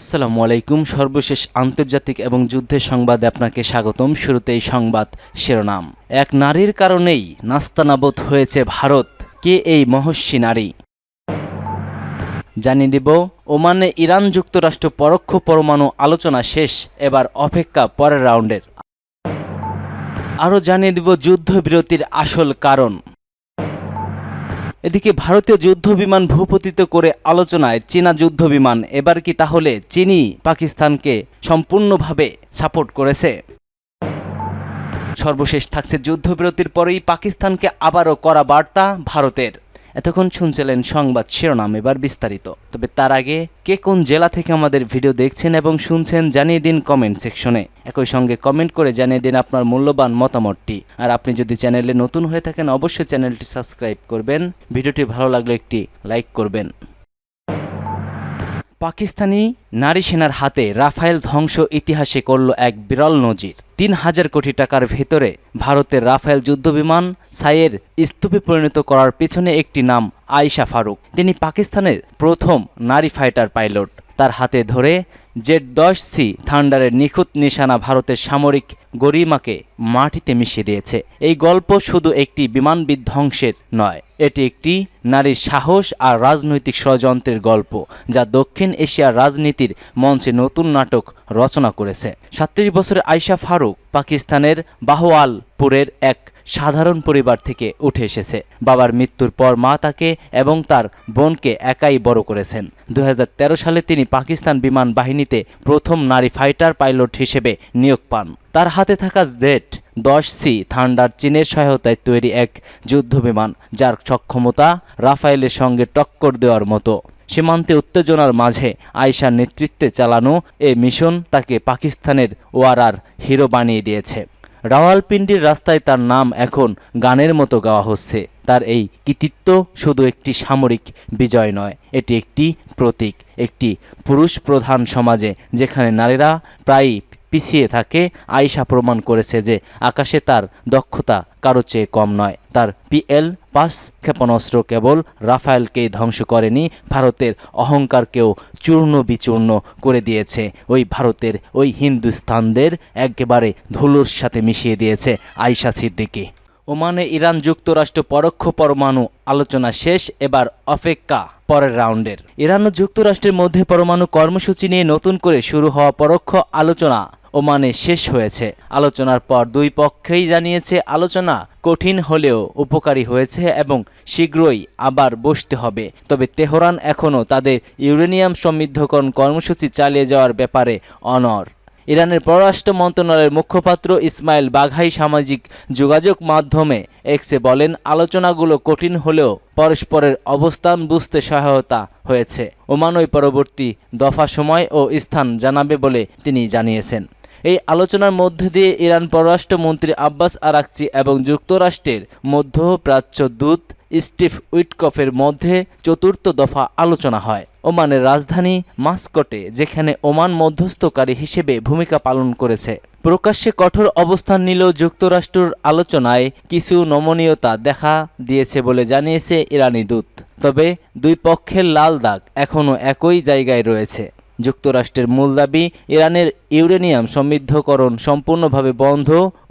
আসসালামু আলাইকুম। সর্বশেষ আন্তর্জাতিক এবং যুদ্ধের সংবাদে আপনাকে স্বাগতম। শুরুতেই সংবাদ শিরোনাম। এক নারীর কারণেই নাস্তানাবোধ হয়েছে ভারত। কে এই মহস্যী নারী? জানিয়ে দিব, ওমানে ইরান যুক্তরাষ্ট্র পরোক্ষ পরমাণু আলোচনা শেষ, এবার অপেক্ষা পরের রাউন্ডের। আরও জানিয়ে দিব যুদ্ধবিরতির আসল কারণ। এদিকে ভারতীয় যুদ্ধবিমান ভূপতিত করে আলোচনায় চীনা যুদ্ধবিমান এবার কি তাহলে চীনই পাকিস্তানকে সম্পূর্ণভাবে সাপোর্ট করেছে? সর্বশেষ থাকছে যুদ্ধবিরতির পরেই পাকিস্তানকে আবারও করা বার্তা ভারতের। এতক্ষণ শুনছিলেন সংবাদ শিরোনাম এবার বিস্তারিত। তবে তার আগে, কে কোন জেলা থেকে আমাদের ভিডিও দেখছেন এবং শুনছেন জানিয়ে দিন কমেন্ট সেকশনে একই সঙ্গে কমেন্ট করে জানিয়ে দিন আপনার মূল্যবান মতামতটি। আর আপনি যদি চ্যানেলে নতুন হয়ে থাকেন, অবশ্যই চ্যানেলটি সাবস্ক্রাইব করবেন। ভিডিওটি ভালো লাগলে একটি লাইক করবেন। পাকিস্তানি নারী সেনার হাতে রাফায়েল ধ্বংস ইতিহাসে করল এক বিরল নজির। তিন হাজার কোটি টাকার ভেতরে ভারতের রাফায়েল যুদ্ধবিমান সাইয়ের স্তূপে পরিণত করার পেছনে একটি নাম আয়শা ফারুক। তিনি পাকিস্তানের প্রথম নারী ফাইটার পাইলট। তার হাতে ধরে জেড দশ সি থান্ডারের নিখুঁত নিশানা ভারতের সামরিক গরিমাকে মাটিতে মিশিয়ে দিয়েছে। এই গল্প শুধু একটি বিমান বিধ্বংসের নয়, এটি একটি নারীর সাহস আর রাজনৈতিক ষড়যন্ত্রের গল্প, যা দক্ষিণ এশিয়ার রাজনীতির মঞ্চে নতুন নাটক রচনা করেছে। সাতত্রিশ বছরের আয়শা ফারুক পাকিস্তানের বাহওয়ালপুরের এক সাধারণ পরিবার থেকে উঠে এসেছে। বাবার মৃত্যুর পর মা তাকে এবং তার বোনকে একাই বড় করেছেন। দু হাজার তেরো সালে তিনি পাকিস্তান বিমান বাহিনীতে প্রথম নারী ফাইটার পাইলট হিসেবে নিয়োগ পান। তার হাতে থাকা জেট দশ সি থান্ডার চীনের সহায়তায় তৈরি এক যুদ্ধবিমান যার সক্ষমতা রাফায়েলের সঙ্গে টক্কর দেওয়ার মতো। সীমান্তে উত্তেজনার মাঝে আয়শার নেতৃত্বে চালানো এ মিশন তাকে পাকিস্তানের ওয়ারার হিরো বানিয়ে দিয়েছে। রাওয়ালপিন্ডির রাস্তায় তার নাম এখন গানের মতো গাওয়া হচ্ছে। তার এই কৃতিত্ব শুধু একটি সামরিক বিজয় নয়, এটি একটি প্রতীক, একটি পুরুষ প্রধান সমাজে যেখানে নারীরা প্রায়ই পিছিয়ে থাকে। আয়সা প্রমাণ করেছে যে আকাশে তার দক্ষতা কারও চেয়ে কম নয়। তার পিএল পাস ক্ষেপণাস্ত্র কেবল রাফায়েলকেই ধ্বংস করেনি, ভারতের অহংকারকেও চূর্ণ বিচূর্ণ করে দিয়েছে। ওই ভারতের ওই হিন্দুস্তানদের একেবারে ধুলোর সাথে মিশিয়ে দিয়েছে আয়শা সিদ্দিকী। ওমানে ইরান যুক্তরাষ্ট্র পরোক্ষ পরমাণু আলোচনা শেষ, এবার অপেক্ষা পরের রাউন্ডের। ইরান ও যুক্তরাষ্ট্রের মধ্যে পরমাণু কর্মসূচি নিয়ে নতুন করে শুরু হওয়া পরোক্ষ আলোচনা। ওমানে শেষ হয়েছে। আলোচনার পর দুই পক্ষেই জানিয়েছে, আলোচনা কঠিন হলেও উপকারী হয়েছে এবং শীঘ্রই আবার বসতে হবে। তবে তেহরান এখনও তাদের ইউরেনিয়াম সমৃদ্ধকরণ কর্মসূচি চালিয়ে যাওয়ার ব্যাপারে অনর ইরানের পররাষ্ট্র মন্ত্রণালয়ের মুখপাত্র ইসমাইল বাঘাই সামাজিক যোগাযোগ মাধ্যমে এক্সে বলেন, আলোচনাগুলো কঠিন হলেও পরস্পরের অবস্থান বুঝতে সহায়তা হয়েছে। ওমানই পরবর্তী দফা সময় ও স্থান জানাবে বলে তিনি জানিয়েছেন। এই আলোচনার মধ্যে দিয়ে ইরান পররাষ্ট্রমন্ত্রী আব্বাস আরাকচি এবং যুক্তরাষ্ট্রের মধ্যপ্রাচ্য দূত স্টিভ উইটকফের মধ্যে চতুর্থ দফা আলোচনা হয়। ওমানের রাজধানী মাস্কটে, যেখানে ওমান মধ্যস্থকারী হিসেবে ভূমিকা পালন করেছে। প্রকাশ্যে কঠোর অবস্থান নিলেও যুক্তরাষ্ট্রের আলোচনায় কিছু নমনীয়তা দেখা দিয়েছে বলে জানিয়েছে ইরানি দূত। তবে দুই পক্ষের লাল দাগ এখনও একই জায়গায় রয়েছে। যুক্তরাষ্ট্রের মূল দাবি, ইরানের ইউরেনিয়াম সমৃদ্ধকরণ সম্পূর্ণভাবে বন্ধ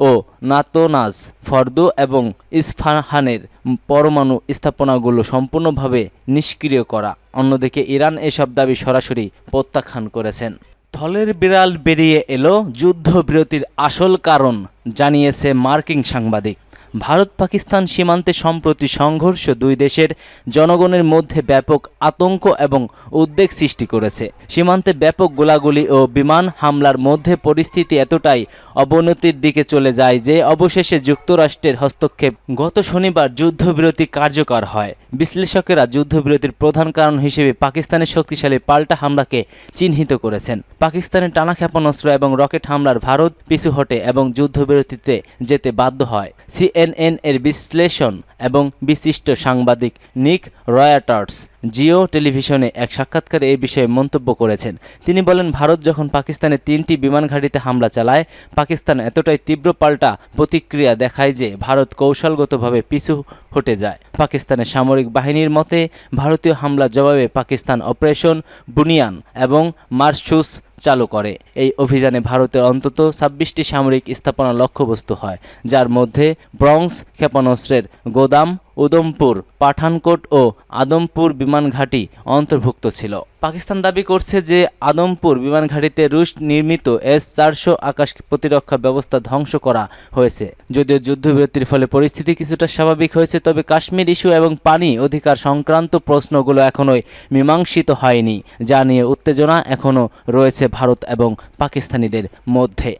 ও নাতোনাজ, ফর্দো এবং ইস্ফাহানের পরমাণু স্থাপনাগুলো সম্পূর্ণভাবে নিষ্ক্রিয় করা। অন্যদিকে ইরান এসব দাবি সরাসরি প্রত্যাখ্যান করেছেন। থলের বিড়াল বেরিয়ে এলো যুদ্ধবিরতির আসল কারণ, জানিয়েছে মার্কিন সাংবাদিক। ভারত পাকিস্তান সীমান্তে সম্প্রতি সংঘর্ষ দুই দেশের জনগণের মধ্যে ব্যাপক আতঙ্ক এবং উদ্বেগ সৃষ্টি করেছে। সীমান্তে ব্যাপক গোলাগুলি ও বিমান হামলার মধ্যে পরিস্থিতি এতটাই অবনতির দিকে চলে যায় যে অবশেষে যুক্তরাষ্ট্রের হস্তক্ষেপ গত শনিবার যুদ্ধবিরতি কার্যকর হয়। বিশ্লেষকেরা যুদ্ধবিরতির প্রধান কারণ হিসেবে পাকিস্তানের শক্তিশালী পাল্টা হামলাকে চিহ্নিত করেছেন। পাকিস্তানের টানা ক্ষেপণাস্ত্র এবং রকেট হামলার ভারত পিছু হটে এবং যুদ্ধবিরতিতে যেতে বাধ্য হয়। সি সিএনএন এর বিশ্লেষণ এবং বিশিষ্ট সাংবাদিক নিক রয়াটার্স জিও টেলিভিশনে এক সাক্ষাৎকারে এই বিষয়ে মন্তব্য করেছেন। তিনি বলেন, ভারত যখন পাকিস্তানে তিনটি বিমান ঘাঁটিতে হামলা চালায়, পাকিস্তান এতটাই তীব্র পাল্টা প্রতিক্রিয়া দেখায় যে ভারত কৌশলগতভাবে পিছু হটে যায়। পাকিস্তানের সামরিক বাহিনীর মতে, ভারতীয় হামলার জবাবে পাকিস্তান অপারেশন বুনিয়ান এবং মার্শুস চালু করে। এই অভিযানে ভারতের অন্তত ছাব্বিশটি সামরিক স্থাপনা লক্ষ্যবস্তু হয়, যার মধ্যে ব্রংস ক্ষেপণাস্ত্রের গোদাম উদমপুর, পাঠানকোট ও আদমপুর বিমান ঘাঁটি অন্তর্ভুক্ত ছিল। পাকিস্তান দাবি করছে যে আদমপুর বিমান ঘাঁটিতে রুশ নির্মিত এস চারশো আকাশ প্রতিরক্ষা ব্যবস্থা ধ্বংস করা হয়েছে। যদিও যুদ্ধবিরতির ফলে পরিস্থিতি কিছুটা স্বাভাবিক হয়েছে, তবে কাশ্মীর ইস্যু এবং পানি অধিকার সংক্রান্ত প্রশ্নগুলো এখনোই মীমাংসিত হয়নি, যা নিয়ে উত্তেজনা এখনও রয়েছে ভারত এবং পাকিস্তানিদের মধ্যে।